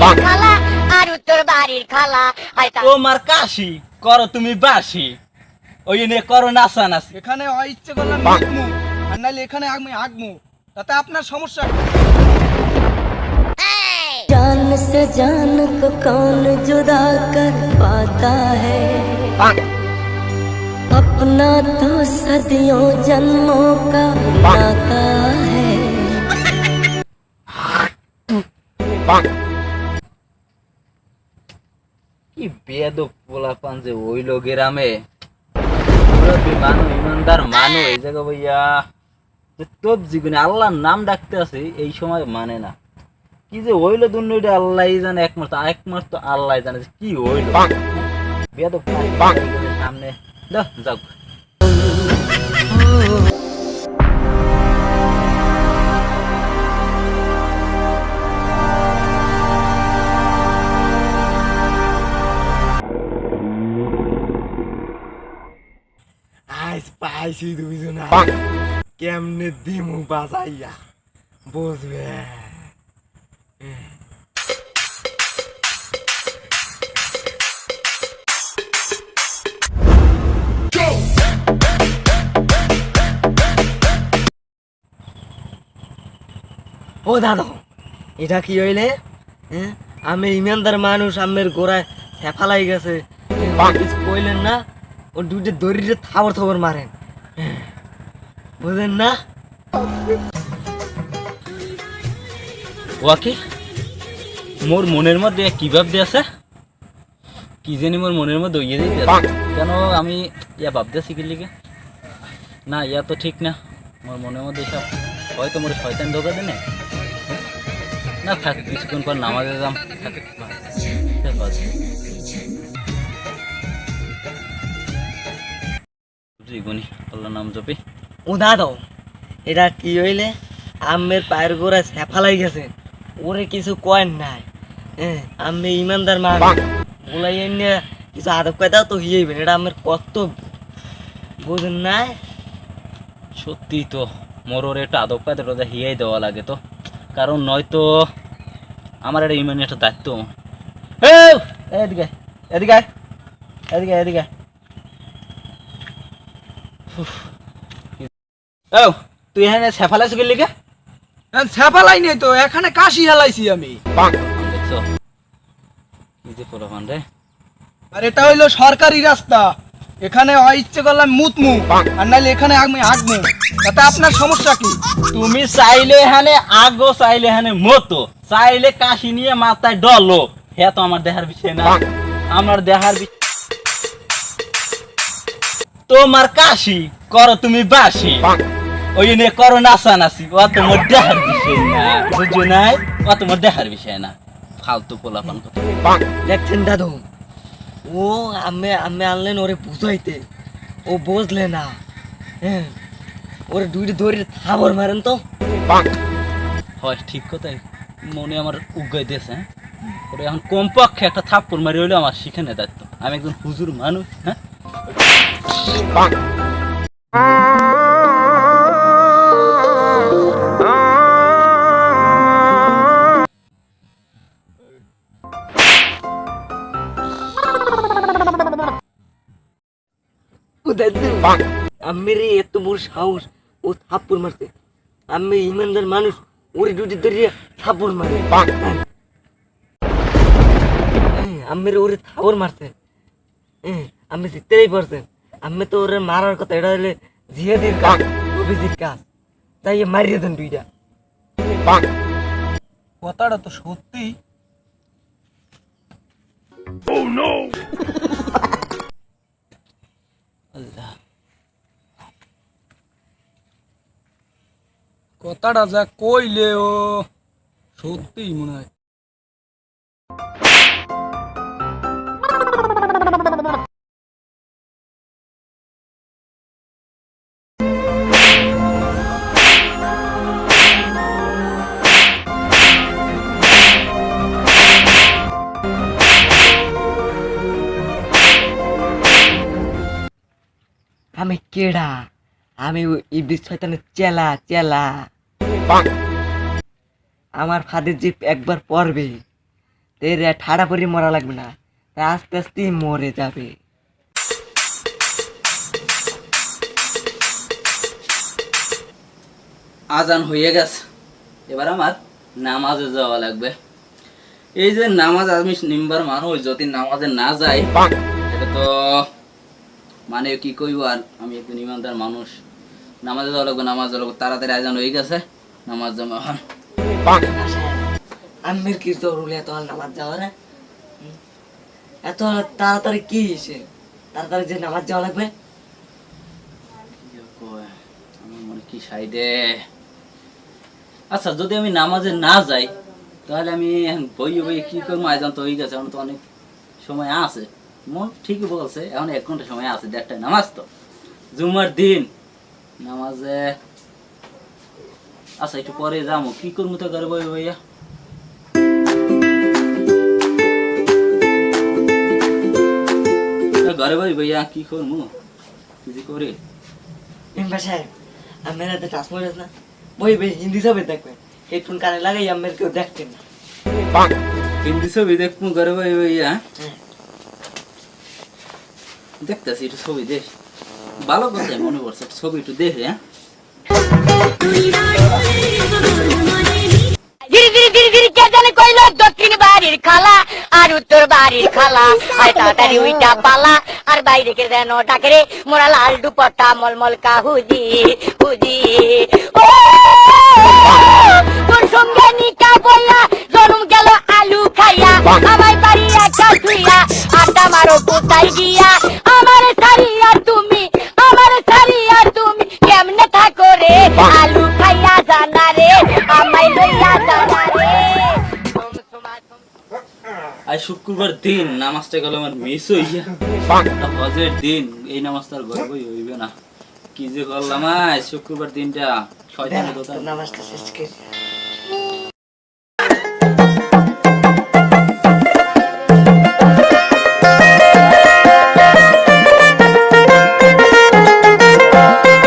বাড়ির খালা আর উত্তর বাড়ির খালা আর তা- তোমার কাশি করো তুমি বাসি ওই নিয়ে করো নাচা নাচি এখানে হয় ইচ্ছে করলাম মিটমু আর নাহলে এখানে আমি আগমু তাতে আপনার সমস্যা কি? जान से जान को कौन जुदा कर पाता है अपना तो सदियों जन्मों का नाता है কি বেদ পোলা পান যে ওইল গ্রামে। মানু ইমানদার মানু এই জায়গা ভাইয়া যে জীবনে আল্লাহর নাম ডাকতে আছে এই সময় মানে না। কি যে হইল দুর্নীতি আল্লাহ জানে একমাত্র একমাত্র আল্লাহ জানে যে কি হইল তো সামনে। দাও পাইছি তুমি না কেমনে দিমু বাজাইয়া? বুঝবে? ও দাদা এটা কি হইলে? হ্যাঁ? আমি ইমানদার মানুষ আমের গোড়ায় হেফালাই গেছে। কইলেন না? ও দুইটা দড়িতে থাবর থাবর মারেন। বুঝলেন না? ওয়াকি মোর মনের মধ্যে কি ভাবতে আছে? কি জানি মোর মনের মধ্যে ইয়ে আছে। কেন আমি ইয়া ভাব ভাবতেছি কি লিগে? না ইয়া তো ঠিক না। মোর মনের মধ্যে সব হয়তো মোর শয়তান ধোকা দেনে। না থাক কিছুক্ষণ পর নামাজে যাম। থাক আল্লাহ নাম জপি। ও দাদা এটা কি হইলে? আমের পায়ের গোড়ায় হেফালাই গেছে। ওরে কিছু কয়েন নাই। হ্যাঁ আমি ইমানদার মানুষ বলাই নিয়ে কিছু আদব কায়দাও তো হিয়েবেন এটা আমার কর্তব্য। বুঝেন নাই? সত্যি তো মোর ওর একটা আদব কায়দা রোজা হিয়াই দেওয়া লাগে তো। কারণ নয়তো আমার একটা ইমানি একটা দায়িত্ব। এদিকে এদিকে এদিকে এদিকে ও তুই এখানে সেফালাইছ গেলি কে হেফালাই নেই তো এখানে কাশি হেলাইছি আমি। দেখছ? কি যে পোলাপান রে। আর এটা হইল সরকারি রাস্তা। এখানে হয় ইচ্ছে করলাম মুতমু আর নাহলে এখানে আমি আগমু। তাতে আপনার সমস্যা কি? তুমি চাইলে এখানে আগো চাইলে এখানে মতো। চাইলে কাশি নিয়ে মাথায় ডলো। হ্যাঁ তো আমার দেহার বিষয় না। আমার দেহার বিষয় তোমার কাশি করো তুমি বাসি ওই নিয়ে করো নাচা নাচি ও তোমার দেহার বিষয় না। বুঝছ নাই? ও তোমার দেহার বিষয় না। ফালতু পোলাপান কথা। দেখছেন দাদু? ও আমি আমি আনলেন ওরে বুঝাইতে। ও বুঝলে না। হ্যাঁ? ওরে দুইটি ধরে থাবর মারেন তো। হয় ঠিক কথাই। মনে আমার উগাই দিয়েছে হ্যাঁ? ওরে এখন কমপক্ষে একটা থাপ্পড় মারি হইল আমার শিখানে দায়িত্ব। আমি একজন হুজুর মানুষ হ্যাঁ? ও দাদু আমি রে এত বড় সাহস ও থাপ্পড় মারছে। আমি ইমানদার মানুষ ওরে দুটি ধরে থাপ্পড় মারে। হ্যাঁ, আমি রে ওরে থাপ্পড় মারছে। আমি জিততেই পারছে আমি তো ওরে মারার কথা এটা হলে জিহাদির কাজ অভিজিৎ কাজ। তাই এ মারিয়ে দেন দুইটা। কথাটা তো সত্যি। আল্লাহ। কথাটা যা কইলে ও সত্যিই মনে হয়। আমি কেডা? আমি ইবলিস শয়তানের চেলা চেলা। আমার ফাদের যে একবার পড়বে। এর ঠাড়া পরি মরা লাগবে না। তা আস্তে আস্তে মরে যাবে। আজান হয়ে গেছে। এবার আমার নামাজে যাওয়া লাগবে। এই যে নামাজ আমি নিম্বার মানুষ যদি নামাজে না যাই এটা তো মানে কি কইব আর? আমি একজন ইমানদার মানুষ। নামাজে লাগবে নামাজ লাগবে তাড়াতাড়ি আজান হয়ে গেছে। নামাজ জমা আমের কি জরুরি এত নামাজ যাওয়া রে? এত তাড়াতাড়ি কি হয়েছে তাড়াতাড়ি যে নামাজ যাওয়া লাগবে? আমার মনে কি সাইডে আচ্ছা যদি আমি নামাজে না যাই তাহলে আমি বইয়ে বইয়ে কি করব? আজান তো হয়ে গেছে এখন তো অনেক সময় আছে। মন ঠিকই বলছে এখন এক ঘণ্টা সময় আছে দেড়টায় নামাজ তো। জুমার দিন নামাজে আচ্ছা একটু পরে যাব। কি করব তো করে বই বইয়া? এ, ঘরে বই বইয়া কি করব? কিছু করি? মেম্বার সাহেব আমের হাতে টাচ না? বই বই হিন্দি ছবি দেখবেন। হেডফোন কানে লাগাই আমের কেউ দেখতেন না। হিন্দি ছবি দেখব ঘরে বই বইয়া? হ্যাঁ। দেখতেছি একটু ছবি দেখ। ভালো কথা মনে পড়ছে ছবি একটু দেখে হ্যাঁ? দক্ষিণ বাড়ির খালা আর উত্তর বাড়ির খালা। আর তাড়াতাড়ি উইটা পালা, আর বাইরে কে যেন ডাকে মোরা লাল দুপট্টা মলমল কা হুজি হুজি। ও! শুক্রবার দিন নামাজটা গেল আমার মিস হইয়া হজের দিন এই নামাজটা আর হইবে না। কি যে করলাম শুক্রবার দিনটা শয়তানের কথা। নামাজটা শেষ করে।